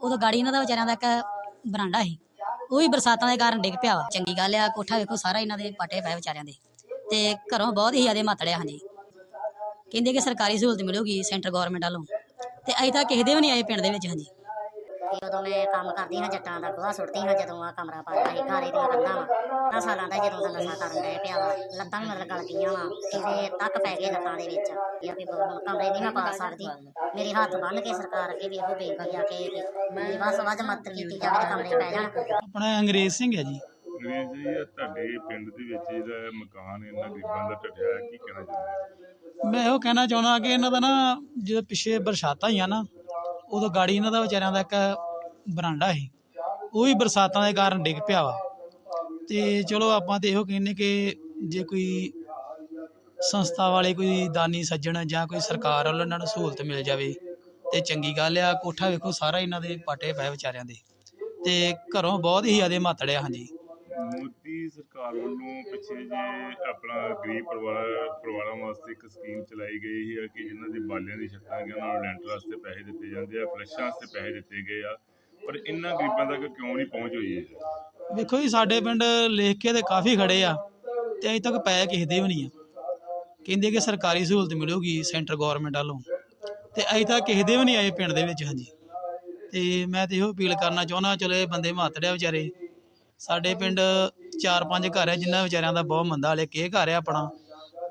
ਉਦੋਂ ਗਾੜੀ ਇਹਨਾਂ ਦਾ ਵਿਚਾਰਿਆਂ ਦਾ ਇੱਕ ਬਰਾਂਡਾ ਸੀ। ਉਹ ਵੀ ਬਰਸਾਤਾਂ ਦੇ ਕਾਰਨ ਡਿੱਗ ਪਿਆ ਵਾ। ਚੰਗੀ ਗੱਲ ਆ, ਕੋਠਾ ਵੇਖੋ ਸਾਰਾ ਇਹਨਾਂ ਦੇ ਪਾਟੇ ਪਏ ਵਿਚਾਰਿਆਂ ਦੇ। ਤੇ ਘਰੋਂ ਬਹੁਤ ਹੀ ਜ਼ਿਆਦਾ ਮਾਤੜਿਆ ਹਾਂਜੀ। ਕਹਿੰਦੇ ਕਿ ਸਰਕਾਰੀ ਸਹੂਲਤ ਮਿਲੂਗੀ ਸੈਂਟਰ ਗਵਰਨਮੈਂਟ ਵੱਲੋਂ। ਤੇ ਅਜੇ ਤੱਕ ਕਿਸੇ ਦੇ ਵੀ ਨਹੀਂ ਆਏ ਪਿੰਡ ਦੇ ਵਿੱਚ ਹਾਂਜੀ। ਕਿ ਉਦੋਂ ਮੈਂ ਕੰਮ ਕਰਦੀ ਹਾਂ ਜੱਟਾਂ ਦਾ ਗੋਹਾ ਸੁੱਟਦੀ ਹਾਂ ਜਦੋਂ ਆ ਕਮਰਾ ਪਾਇਆ ਸੀ ਘਰ ਦੀਆਂ ਕੰਧਾਂ ਵਾ। ਨਾ ਸਾਲਾਂ ਦਾ ਜਦੋਂ ਦਾ ਨਸ਼ਾ ਕਰਨ ਡਿਆ ਪਿਆ ਵਾ ਲੱਤਾਂ ਵੀ ਮਤਲਬ ਗਲ ਗਈਆਂ ਵਾ ਕਿਸੇ ਤੱਕ ਪੈ ਗਏ ਲੱਤਾਂ ਦੇ ਵਿੱਚ। ਯਾਰ ਵੀ ਹੁਣ ਕਮਰੇ ਨਹੀਂ ਮੈਂ ਪਾ ਸਕਦੀ। ਮੇਰੇ ਹੱਥ ਬੰਨ ਕੇ ਸਰਕਾਰ ਅੱਗੇ ਵੀ ਇਹੋ ਬੇਨਤੀ ਆ ਕਿ ਵੀ ਬਸ ਵੱਧ ਮਦਦ ਕੀਤੀ ਜਾਵੇ ਕਮਰੇ ਪੈ ਜਾਣ। ਆਪਣਾ ਅੰਗਰੇਜ਼ ਸਿੰਘ ਹੈ ਜੀ। ਅੰਗਰੇਜ਼ ਜੀ ਇਹ ਤੁਹਾਡੇ ਪਿੰਡ ਦੇ ਵਿੱਚ ਇਹਦਾ ਮਕਾਨ ਇਹਨਾਂ ਗਰੀਬਾਂ ਦਾ ਹੈ ਕੀ ਕਹਿਣਾ ਚਾਹੁੰਦੇ ਮੈਂ ਇਹੋ ਕਹਿਣਾ ਚਾਹੁੰਦਾ ਕਿ ਇਹਨਾਂ ਦਾ ਨਾ ਜਦੋਂ ਪਿੱਛੇ ਬਰਸਾਤਾਂ ਹੋਈਆਂ ਨਾ ਉਦੋਂ ਗਾੜੀ ਇਹਨਾਂ ਦਾ ਵਿਚਾਰਿਆਂ ਦਾ ਇੱਕ ਬਰਾਂਡਾ ਸੀ। ਉਹ ਵੀ ਬਰਸਾਤਾਂ ਦੇ ਕਾਰਨ ਡਿੱਗ ਪਿਆ ਵਾ। ਤੇ ਚਲੋ ਆਪਾਂ ਤੇ ਇਹੋ ਕਹਿੰਨੇ ਕਿ ਜੇ ਕੋਈ ਸੰਸਥਾ ਵਾਲੇ ਕੋਈ ਦਾਨੀ ਸੱਜਣ ਜਾਂ ਕੋਈ ਸਰਕਾਰ ਵੱਲੋਂ ਇਹਨਾਂ ਨੂੰ ਸਹੂਲਤ ਮਿਲ ਜਾਵੇ, ਤੇ ਚੰਗੀ ਗੱਲ ਆ, ਕੋਠਾ ਵੇਖੋ ਸਾਰਾ ਇਹਨਾਂ ਦੇ ਪਾਟੇ ਪਏ ਵਿਚਾਰਿਆਂ ਦੇ। ਤੇ ਘਰੋਂ ਬਹੁਤ ਹੀ ਜ਼ਿਆਦਾ ਮਾਤੜਿਆ ਹਾਂਜੀ। ਮੋਦੀ ਸਰਕਾਰ ਪਿੱਛੇ ਜੇ ਆਪਣਾ ਗਰੀਬ ਪਰਿਵਾਰ, ਪਰਿਵਾਰਾਂ ਵਾਸਤੇ ਇੱਕ ਸਕੀਮ ਚਲਾਈ ਗਈ ਹੈ ਕਿ ਜਿਨ੍ਹਾਂ ਦੀ ਬਾਲਿਆਂ ਦੀ ਛੱਤਾਂ ਗਿਆ ਉਹਨਾਂ ਨੂੰ ਲੈਂਟਰ ਵਾਸਤੇ ਪੈਸੇ ਦਿੱਤੇ ਜਾਂਦੇ ਆ, ਫਲੈਸ਼ਾਂ ਵਾਸਤੇ ਪੈਸੇ ਦਿੱਤੇ ਗਏ ਆ। ਪਰ ਇਹਨਾਂ ਗਰੀਬਾਂ ਤੱਕ ਕਿਉਂ ਨਹੀਂ ਪਹੁੰਚ ਹੋਈ ਹੈ ਵੇਖੋ ਜੀ, ਸਾਡੇ ਪਿੰਡ ਲਿਖ ਕੇ ਤੇ ਕਾਫੀ ਖੜੇ ਆ ਤੇ ਅਜੇ ਤੱਕ ਪੈ ਕਿਸੇ ਦੇ ਵੀ ਨਹੀਂ ਆ। ਕਹਿੰਦੇ ਕਿ ਸਰਕਾਰੀ ਸਹੂਲਤ ਮਿਲੂਗੀ ਸੈਂਟਰ ਗਵਰਨਮੈਂਟ ਵੱਲੋਂ। ਤੇ ਅਜੇ ਤੱਕ ਕਿਸੇ ਦੇ ਵੀ ਨਹੀਂ ਆਏ ਪਿੰਡ ਦੇ ਵਿੱਚ, ਹਾਂਜੀ। ਤੇ ਮੈਂ ਤੇ ਇਹੋ ਅਪੀਲ ਕਰਨਾ ਚਾਹੁੰਦਾ, ਚਲੋ ਇਹ ਬੰਦੇ ਮਾਤੜਿਆ ਵਿਚਾਰੇ। ਸਾਡੇ ਪਿੰਡ ਚਾਰ ਪੰਜ ਘਰ ਹੈ ਜਿਨ੍ਹਾਂ ਵਿਚਾਰਿਆਂ ਦਾ ਬਹੁਤ ਮੰਦਾ ਹਾਲ ਹੈ ਕਿ ਘਰ ਹੈ ਆਪਣਾ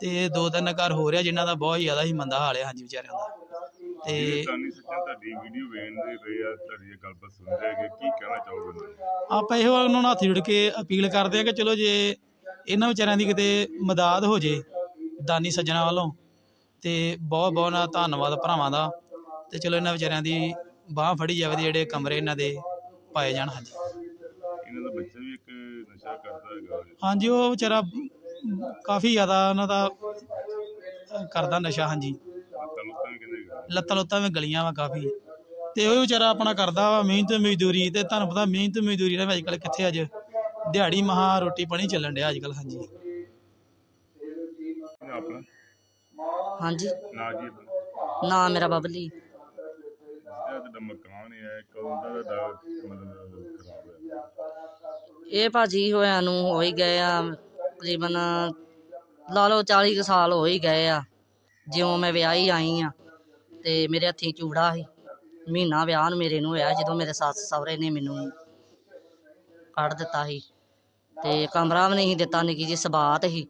ਤੇ ਦੋ ਤਿੰਨ ਘਰ ਹੋ ਰਿਹਾ ਜਿਨ੍ਹਾਂ ਦਾ ਬਹੁਤ ਜ਼ਿਆਦਾ ਹੀ ਮੰਦਾ ਹਾਲ ਹੈ ਹਾਂਜੀ ਵਿਚਾਰਿਆਂ ਦਾ। ਤੇ ਇਹ ਤਾਨੀ ਸੱਚਾ ਤੁਹਾਡੀ ਵੀਡੀਓ ਵੇਖਦੇ ਰਹੇ ਆ ਤੁਹਾਡੀ ਇਹ ਗੱਲਬਾਤ ਸੁਣਦੇ ਹੈਗੇ ਕੀ ਕਹਿਣਾ ਚਾਹੋਗੇ ਉਹਨਾਂ ਨੂੰ? ਆਪਾਂ ਇਹੋ ਉਹਨਾਂ ਨੂੰ ਹੱਥ ਜੁੜ ਕੇ ਅਪੀਲ ਕਰਦੇ ਆ ਕਿ ਚਲੋ ਜੇ ਇਹਨਾਂ ਵਿਚਾਰਿਆਂ ਦੀ ਕਿਤੇ ਮਦਦ ਹੋ ਜੇ ਦਾਨੀ ਸੱਜਣਾ ਵੱਲੋਂ ਤੇ ਬਹੁਤ ਬਹੁਤ ਧੰਨਵਾਦ ਭਰਾਵਾਂ ਦਾ ਤੇ ਚਲੋ ਇਹਨਾਂ ਵਿਚਾਰਿਆਂ ਦੀ ਬਾਹ ਫੜੀ ਜਾਵੇ ਜਿਹੜੇ ਕਮਰੇ ਇਹਨਾਂ ਦੇ ਪਾਏ ਜਾਣ ਹਾਂਜੀ। ਇਹਨਾਂ ਦਾ ਬੱਚਾ ਵੀ ਇੱਕ ਨਸ਼ਾ ਕਰਦਾ ਹੈਗਾ ਹਾਂਜੀ ਉਹ ਵਿਚਾਰਾ ਕਾਫੀ ਜ਼ਿਆਦਾ ਉਹਨਾਂ ਦਾ ਅਹ, ਕਰਦਾ ਨਸ਼ਾ ਹਾਂਜੀ। ਲੱਤਾਂ ਲੁੱਤਾਂ ਵੀ ਕਹਿੰਦੇ ਹੈਗੇ। ਲੱਤਾਂ ਲੁੱਤਾਂ ਵੀ ਗਲੀਆਂ ਵਾ ਕਾਫੀ। ਤੇ ਉਹ ਵਿਚਾਰਾ ਆਪਣਾ ਕਰਦਾ ਵਾ ਮਿਹਨਤ ਮਜ਼ਦੂਰੀ ਤੇ ਤੁਹਾਨੂੰ ਪਤਾ ਮਿਹਨਤ ਮਜ਼ਦੂਰੀ ਨਾਲ ਅੱਜ ਕੱਲ੍ਹ ਕਿੱਥੇ ਅੱਜ ਦਿਹਾੜੀ ਮਹਾ ਰੋਟੀ ਪਾਣੀ ਚੱਲਣ ਡਿਆ ਅੱਜ ਕੱਲ੍ਹ ਹਾਂਜੀ ਨਾ ਆਪਣਾ? ਹਾਂਜੀ। ਨਾ ਜੀ ਆਪਣਾ? ਨਾ ਮੇਰਾ ਬਬਲੀ। ਜਿਹੜਾ ਤੁਹਾਡਾ ਮਕਾਨ ਹੈ ਕਦੋਂ ਦਾ ਤੁਹਾਡਾ ਮਤਲਬ ਇਹ ਭਾਜੀ ਹੋਇਆਂ ਨੂੰ ਹੋ ਹੀ ਗਏ ਆ, ਤਕਰੀਬਨ ਲਾ ਲਓ 40 ਕੁ ਸਾਲ ਹੋ ਹੀ ਗਏ ਆ, ਜਿਉਂ ਮੈਂ ਵਿਆਹੀ ਆਈ ਆ ਤੇ ਮੇਰੇ ਹੱਥੀਂ ਚੂੜਾ ਸੀ। ਮਹੀਨਾ ਵਿਆਹ ਨੂੰ ਮੇਰੇ ਨੂੰ ਹੋਇਆ ਜਦੋਂ ਮੇਰੇ ਸੱਸ ਸਹੁਰੇ ਨੇ ਮੈਨੂੰ ਕੱਢ ਦਿੱਤਾ ਸੀ ਤੇ ਕਮਰਾ ਵੀ ਨਹੀਂ ਦਿੱਤਾ, ਨਿੱਕੀ ਜੀ ਸਬਾਤ ਸੀ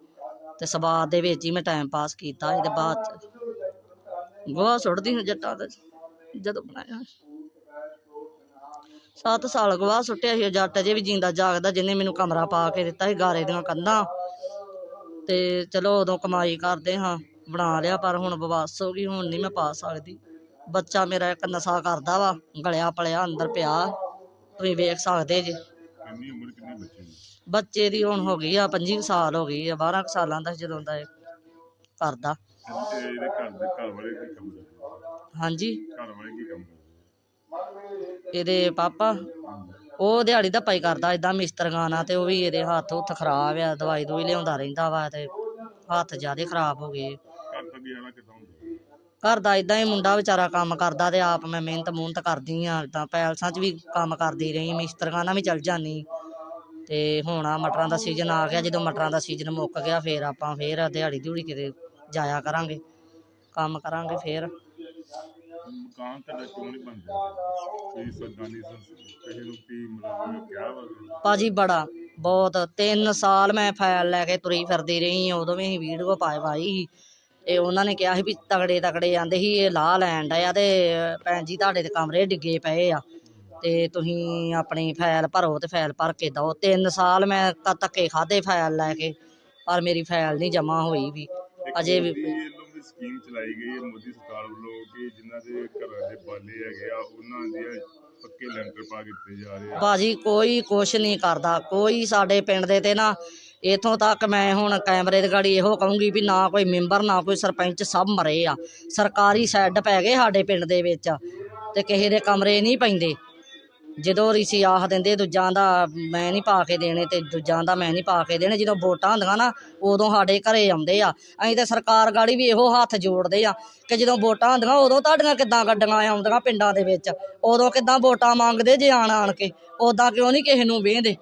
ਤੇ ਸਬਾਤ ਦੇ ਵਿੱਚ ਹੀ ਮੈਂ ਟਾਈਮ ਪਾਸ ਕੀਤਾ ਇਹਦੇ ਬਾਅਦ ਚ ਗੋਹਾ ਸੁੱਟਦੀ ਹਾਂ ਜੱਟਾਂ ਦਾ ਜਦੋਂ ਬਣਾਇਆ। ਸੱਤ ਸਾਲ ਗਵਾਹ ਸੁੱਟਿਆ ਸੀ ਜੱਟ ਅਜੇ ਵੀ ਜਿੰਦਾ ਜਾਗਦਾ ਜਿਹਨੇ ਮੈਨੂੰ ਕਮਰਾ ਪਾ ਕੇ ਦਿੱਤਾ ਸੀ ਗਾਰੇ ਦੀਆਂ ਕੰਧਾਂ। ਤੇ ਚਲੋ ਉਦੋਂ ਕਮਾਈ ਕਰਦੇ ਹਾਂ ਬਣਾ ਲਿਆ ਪਰ ਹੁਣ ਬਵਾਸ ਹੋ ਗਈ ਹੁਣ ਨਹੀਂ ਮੈਂ ਪਾ ਸਕਦੀ। ਬੱਚਾ ਮੇਰਾ ਇੱਕ ਨਸ਼ਾ ਕਰਦਾ ਵਾ ਗਲਿਆ ਪਲਿਆ ਅੰਦਰ ਪਿਆ। ਤੁਸੀਂ ਵੇਖ ਸਕਦੇ ਜੇ। ਕਿੰਨੀ ਉਮਰ ਕਿੰਨੀ ਬੱਚੇ ਦੀ ਬੱਚੇ ਦੀ ਹੁਣ ਹੋ ਗਈ ਆ 25 ਕੁ ਸਾਲ ਹੋ ਗਈ ਆ 12 ਕੁ ਸਾਲਾਂ ਦਾ ਜਦੋਂ ਦਾ ਇਹ ਕਰਦਾ। ਤੇ ਇਹਦੇ ਘਰ ਦੇ ਘਰ ਵਾਲੇ ਕੀ ਕੰਮ ਕਰਦੇ ਹਾਂਜੀ। ਘਰ ਵਾਲੇ ਕੀ ਕੰਮ ਕਰਦੇ ਇਹਦੇ ਪਾਪਾ ਉਹ ਦਿਹਾੜੀ ਦਾ ਪਾਈ ਕਰਦਾ ਇਦਾਂ ਮਿਸਤਰੀਆਂ ਨਾਲ ਤੇ ਉਹ ਵੀ ਇਹਦੇ ਹੱਥ ਹੁੱਥ ਖਰਾਬ ਆ ਦਵਾਈ ਦਵਾਈ ਲਿਆਉਂਦਾ ਰਹਿੰਦਾ ਵਾ ਤੇ ਹੱਥ ਜਿਆਦੇ ਖਰਾਬ ਹੋ ਗਏ। ਘਰ ਦਾ ਇਦਾਂ ਹੀ ਮੁੰਡਾ ਵਿਚਾਰਾ ਕੰਮ ਕਰਦਾ ਤੇ ਆਪ ਮੈਂ ਮਿਹਨਤ ਮੁਹਨਤ ਕਰਦੀ ਆ ਤਾਂ ਪੈਲਸਾਂ 'ਚ ਵੀ ਕੰਮ ਕਰਦੀ ਰਹੀ ਮਿਸਤਰੀਆਂ ਨਾਲ ਵੀ ਚੱਲ ਜਾਨੀ ਤੇ ਹੁਣ ਆ ਮਟਰਾਂ ਦਾ ਸੀਜ਼ਨ ਆ ਗਿਆ ਜਦੋਂ ਮਟਰਾਂ ਦਾ ਸੀਜ਼ਨ ਮੁੱਕ ਗਿਆ ਫੇਰ ਆਪਾਂ ਫੇਰ ਦਿਹਾੜੀ ਦਿਹੜੀ ਕਿਤੇ ਜਾਇਆ ਕਰਾਂਗੇ ਕੰਮ ਕਰਾਂਗੇ ਫੇਰ। ਮਕਾਨ ਤੁਹਾਡਾ ਕਿਉਂ ਨਹੀਂ ਬਣਦਾ ਕੋਈ ਸਰਦਾਨੀ ਕਿਸੇ ਨੂੰ ਕੀ ਮਤਲਬ ਕਿਹਾ ਵਾ? ਭਾਜੀ ਬੜਾ ਬਹੁਤ। 3 ਸਾਲ ਮੈਂ ਫਾਈਲ ਲੈ ਕੇ ਤੁਰੀ ਫਿਰਦੀ ਰਹੀ ਹਾਂ, ਉਦੋਂ ਵੀ ਅਸੀਂ ਵੀਡੀਓ ਪਾਏ ਪਾਈ ਸੀ। ਤੇ ਉਹਨਾਂ ਨੇ ਕਿਹਾ ਸੀ ਵੀ ਤਗੜੇ ਤਗੜੇ ਆਂਦੇ ਸੀ ਇਹ ਲਾਹ ਲੈਣ ਡਿਆ ਤੇ ਭੈਣ ਜੀ ਤੁਹਾਡੇ ਤੇ ਕਮਰੇ ਡਿੱਗੇ ਪਏ ਆ। ਤੇ ਤੁਸੀਂ ਆਪਣੀ ਫਾਈਲ ਭਰੋ ਤੇ ਫਾਈਲ ਭਰ ਕੇ ਦਿਓ। 3 ਸਾਲ ਮੈਂ ਧੱਕੇ ਖਾਦੇ ਫਾਈਲ ਲੈ ਕੇ ਪਰ ਮੇਰੀ ਫਾਈਲ ਨਹੀਂ ਜਮਾ ਹੋਈ ਵੀ। ਅਜੇ ਵੀ ਮੋਦੀ ਸਕੀਮ ਚਲਾਈ ਗਈ ਹੈ ਮੋਦੀ ਸਰਕਾਰ ਵੱਲੋਂ ਕਿ ਜਿਨ੍ਹਾਂ ਦੇ ਘਰਾਂ ਦੇ ਬਾਲੇ ਹੈਗੇ ਆ, ਉਹਨਾਂ ਦੇ ਪੱਕੇ ਲੈਂਟਰ ਪਾ ਕੇ ਦਿੱਤੇ ਜਾ ਰਹੇ ਆ। ਭਾਜੀ, ਕੋਈ ਕੁਛ ਨਹੀਂ ਕਰਦਾ। ਕੋਈ ਸਾਡੇ ਪਿੰਡ ਦੇ ਤੇ ਨਾ ਇਥੋਂ ਤੱਕ ਮੈਂ ਹੁਣ ਕੈਮਰੇ ਦੀ ਗਾੜੀ ਇਹੋ ਕਹੂੰਗੀ ਵੀ ਨਾ ਕੋਈ ਮੈਂਬਰ, ਨਾ ਕੋਈ ਸਰਪੰਚ ਸਭ ਮਰੇ ਆ। ਸਰਕਾਰੀ ਸ਼ੈੱਡ ਪੈ ਗਏ ਸਾਡੇ ਪਿੰਡ ਦੇ ਵਿੱਚ ਤੇ ਕਿਸੇ ਦੇ ਕਮਰੇ ਨਹੀਂ ਪੈਂਦੇ। ਜਦੋਂ ਰਿਸ਼ੀ ਆਖ ਦਿੰਦੇ ਦੂਜਾਂ ਦਾ ਮੈਂ ਨਹੀਂ ਪਾ ਕੇ ਦੇਣੇ ਤੇ ਦੂਜਾਂ ਦਾ ਮੈਂ ਨਹੀਂ ਪਾ ਕੇ ਦੇਣੇ। ਜਦੋਂ ਵੋਟਾਂ ਹੁੰਦੀਆਂ ਨਾ, ਉਦੋਂ ਸਾਡੇ ਘਰੇ ਆਉਂਦੇ ਆ। ਅਸੀਂ ਤਾਂ ਸਰਕਾਰ ਗਾੜੀ ਵੀ ਇਹੋ ਹੱਥ ਜੋੜਦੇ ਆ ਕਿ ਜਦੋਂ ਵੋਟਾਂ ਹੁੰਦੀਆਂ, ਉਦੋਂ ਤੁਹਾਡੀਆਂ ਕਿੱਦਾਂ ਗੱਡੀਆਂ ਆਉਂਦੀਆਂ ਪਿੰਡਾਂ ਦੇ ਵਿੱਚ? ਉਦੋਂ ਕਿੱਦਾਂ ਵੋਟਾਂ ਮੰਗਦੇ ਜੇ ਆਣ ਆਣ ਕੇ? ਉਦਾਂ ਕਿਉਂ ਨਹੀਂ ਕਿਸੇ ਨੂੰ ਵੇਂਦੇ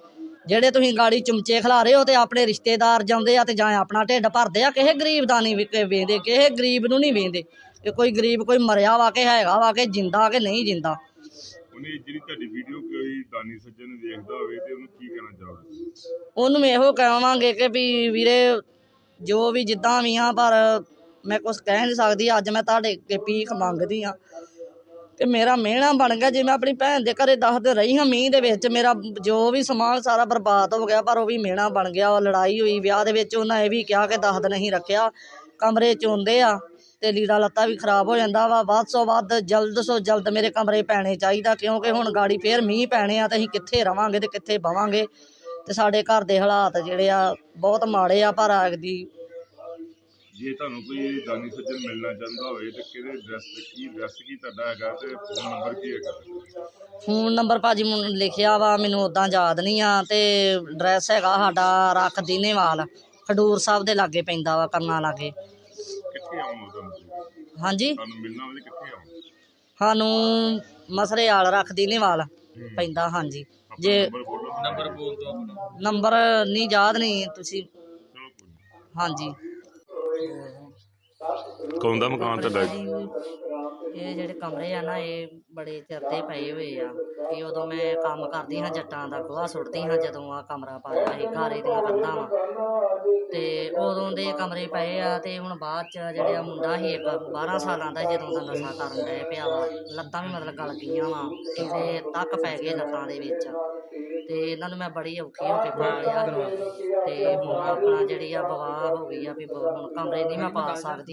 ਜਿਹੜੇ ਤੁਸੀਂ ਗਾੜੀ ਚਮਚੇ ਖਿਲਾਰੇ ਹੋ ਤੇ ਆਪਣੇ ਰਿਸ਼ਤੇਦਾਰ ਜਾਂਦੇ ਆ ਤੇ ਜਾਂ ਆਪਣਾ ਢਿੱਡ ਭਰਦੇ ਆ, ਕਿਸੇ ਗਰੀਬ ਦਾ ਨਹੀਂ ਵੇਂਦੇ ਕਿਸੇ ਗਰੀਬ ਨੂੰ ਨਹੀਂ ਵੇਂਦੇ ਕਿ ਕੋਈ ਗਰੀਬ ਕੋਈ ਮਰਿਆ ਵਾ ਕਿ ਹੈਗਾ ਵਾ ਕਿ ਜਿੰਦਾ ਕਿ ਨਹੀਂ ਜਿੰਦਾ। ਉਹਨੇ ਜਿਹੜੀ ਤੁਹਾਡੀ ਵੀਡੀਓ ਕੋਈ ਦਾਨੀ ਸੱਜਣ ਦੇਖਦਾ ਹੋਵੇ ਤੇ ਉਹਨੂੰ ਕੀ ਕਹਿਣਾ ਚਾਹੋਗੇ? ਉਹਨੂੰ ਇਹੋ ਕਹਾਂਗੇ ਕਿ ਵੀ ਵੀਰੇ, ਜੋ ਵੀ ਜਿੱਦਾਂ ਵੀ ਆ, ਪਰ ਮੈਂ ਕੁਝ ਕਹਿ ਨਹੀਂ ਸਕਦੀ, ਅੱਜ ਮੈਂ ਤੁਹਾਡੇ ਅੱਗੇ ਭੀਖ ਮੰਗਦੀ ਆ। ਤੇ ਮੇਰਾ ਮਿਹਣਾ ਬਣ ਗਿਆ, ਜੇ ਮੈਂ ਆਪਣੀ ਭੈਣ ਦੇ ਘਰੇ ਦਸ ਦਿਨ ਰਹੀ ਹਾਂ ਮੀਂਹ ਦੇ ਵਿੱਚ, ਮੇਰਾ ਜੋ ਵੀ ਸਮਾਨ ਸਾਰਾ ਬਰਬਾਦ ਹੋ ਗਿਆ, ਪਰ ਉਹ ਵੀ ਮਿਹਣਾ ਬਣ ਗਿਆ, ਉਹ ਲੜਾਈ ਹੋਈ, ਵਿਆਹ ਦੇ ਵਿੱਚ ਉਹਨਾਂ ਇਹ ਵੀ ਕਿਹਾ ਕਿ ਦੱਸਦ ਨਹੀਂ ਰੱਖਿਆ, ਕਮਰੇ ਚ ਹੁੰਦੇ ਆ। ਤੇ ਲੀੜਾ ਲੱਤਾ ਵੀ ਖਰਾਬ ਹੋ ਜਾਂਦਾ ਵਾ। ਵੱਧ ਤੋਂ ਵੱਧ ਜਲਦ ਤੋਂ ਜਲਦ ਮੇਰੇ ਕਮਰੇ ਪੈਣੇ ਚਾਹੀਦਾ ਕਿਉਂਕਿ ਹੁਣ ਗਾੜੀ ਫੇਰ ਮੀਂਹ ਪੈਣੇ ਆ ਤੇ ਅਸੀਂ ਕਿੱਥੇ ਰਵਾਂਗੇ ਤੇ ਕਿੱਥੇ ਬਵਾਂਗੇ। ਤੇ ਸਾਡੇ ਘਰ ਦੇ ਹਾਲਾਤ ਜਿਹੜੇ ਆ ਬਹੁਤ ਮਾੜੇ ਆ ਪਰ ਦੀ ਜੇ ਤੁਹਾਨੂੰ ਕੋਈ ਦਾਨੀ ਸੱਜਣ ਮਿਲਣਾ ਚਾਹੁੰਦਾ ਹੋਵੇ ਤੇ ਕਿਹੜੇ ਐਡਰੈਸ ਤੇ ਕੀ ਐਡਰੈਸ ਕੀ ਤੁਹਾਡਾ ਹੈਗਾ ਤੇ ਫੋਨ ਨੰਬਰ ਕੀ ਹੈਗਾ? ਫੋਨ ਨੰਬਰ ਭਾਜੀ ਮੈਨੂੰ ਲਿਖਿਆ ਵਾ ਮੈਨੂੰ ਉਦਾਂ ਯਾਦ ਨਹੀਂ ਆ ਤੇ ਐਡਰੈਸ ਹੈਗਾ ਸਾਡਾ ਰੱਖ ਦੀਨੇਵਾਲ। ਖਡੂਰ ਸਾਹਿਬ ਦੇ ਲਾਗੇ ਪੈਂਦਾ ਵਾ ਕਰਨਾ ਲਾਗੇ। ਕਿੱਥੇ ਆਉਣਾ ਤੁਹਾਨੂੰ ਹਾਂਜੀ। ਤੁਹਾਨੂੰ ਮਿਲਣਾ ਕਿੱਥੇ ਸਾਨੂੰ ਮਸਰੇਆਲ ਰੱਖ ਦੀਨੇਵਾਲ ਪੈਂਦਾ ਹਾਂਜੀ। ਜੇ ਨੰਬਰ ਬੋਲੋ ਨੰਬਰ ਬੋਲ ਦਿਓ ਨੰਬਰ ਨਹੀਂ ਯਾਦ ਨਹੀਂ ਤੁਸੀਂ ਚਲੋ ਕੋਈ ਨੀ। ਹਾਂਜੀ। ਕੌਣ ਦਾ ਮਕਾਨ ਤੁਹਾਡਾ? ਜੀ, ਇਹ ਜਿਹੜੇ ਕਮਰੇ ਆ ਨਾ ਇਹ ਬੜੇ ਚਿਰ ਦੇ ਪਏ ਹੋਏ ਆ। ਕਿ ਉਦੋਂ ਮੈਂ ਕੰਮ ਕਰਦੀ ਹਾਂ ਜੱਟਾਂ ਦਾ ਗੋਹਾ ਸੁੱਟਦੀ ਹਾਂ ਜਦੋਂ ਆ ਕਮਰਾ ਪਾਇਆ ਸੀ ਘਾਰੇ ਦੀਆਂ ਕੰਧਾਂ ਵਾ। ਤੇ ਉਦੋਂ ਦੇ ਕਮਰੇ ਪਏ ਆ ਤੇ ਹੁਣ ਬਾਅਦ ਚ ਜਿਹੜੇ ਆ ਮੁੰਡਾ ਸੀ ਇੱਕ 12 ਸਾਲਾਂ ਦਾ ਜਦੋਂ ਦਾ ਨਸ਼ਾ ਕਰਨ ਡਿਆ ਪਿਆ ਵਾ। ਲੱਤਾਂ ਵੀ ਮਤਲਬ ਗਲ ਗਈਆਂ ਵਾ ਇਹਦੇ ਤੱਕ ਪੈ ਗਏ ਲੱਤਾਂ ਦੇ ਵਿੱਚ। ਤੇ ਇਹਨਾਂ ਨੂੰ ਮੈਂ ਬੜੀ ਔਖੀ ਹੋ ਕੇ ਪਾਲਿਆ ਤੇ ਹੁਣ ਆਪਣਾ ਜਿਹੜੀ ਆ ਬਵਾਹ ਹੋ ਗਈ ਆ ਵੀ ਹੁਣ ਕਮਰੇ ਨਹੀਂ ਮੈਂ ਪਾ ਸਕਦੀ।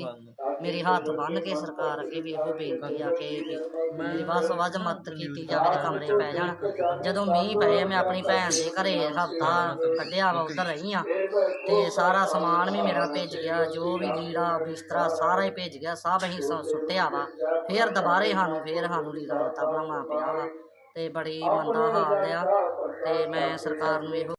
ਮੇਰੀ ਹੱਥ ਬੰਨ ਕੇ ਸਰਕਾਰ ਅੱਗੇ ਵੀ ਇਹੋ ਬੇਨਤੀ ਆ ਕਿ ਮੇਰੀ ਵੱਸ ਵੱਜ ਮਦਦ ਕੀਤੀ ਜਾਵੇ ਤੇ ਕਮਰੇ ਪੈ ਜਾਣ। ਜਦੋਂ ਮੀਂਹ ਪਏ ਮੈਂ ਆਪਣੀ ਭੈਣ ਦੇ ਘਰੇ ਹਫਤਾ ਕੱਢਿਆ ਵਾ, ਉੱਧਰ ਰਹੀ ਆ। ਤੇ ਸਾਰਾ ਸਮਾਨ ਵੀ ਮੇਰਾ ਭੇਜ ਗਿਆ, ਜੋ ਵੀ ਲੀੜਾ, ਬਿਸਤਰਾ ਸਾਰਾ ਹੀ ਭੇਜ ਗਿਆ, ਸਭ ਅਸੀਂ ਸੁੱਟਿਆ ਵਾ। ਫੇਰ ਦੁਬਾਰੇ ਸਾਨੂੰ, ਫੇਰ ਸਾਨੂੰ ਲੀੜਾ ਲੱਤਾ ਬਣਾਉਣਾ ਪਿਆ ਵਾ। ਤੇ ਬੜੀ ਮੰਦਾ ਹਾਲ ਆ। ਤੇ ਮੈਂ ਸਰਕਾਰ ਨੂੰ ਇਹੋ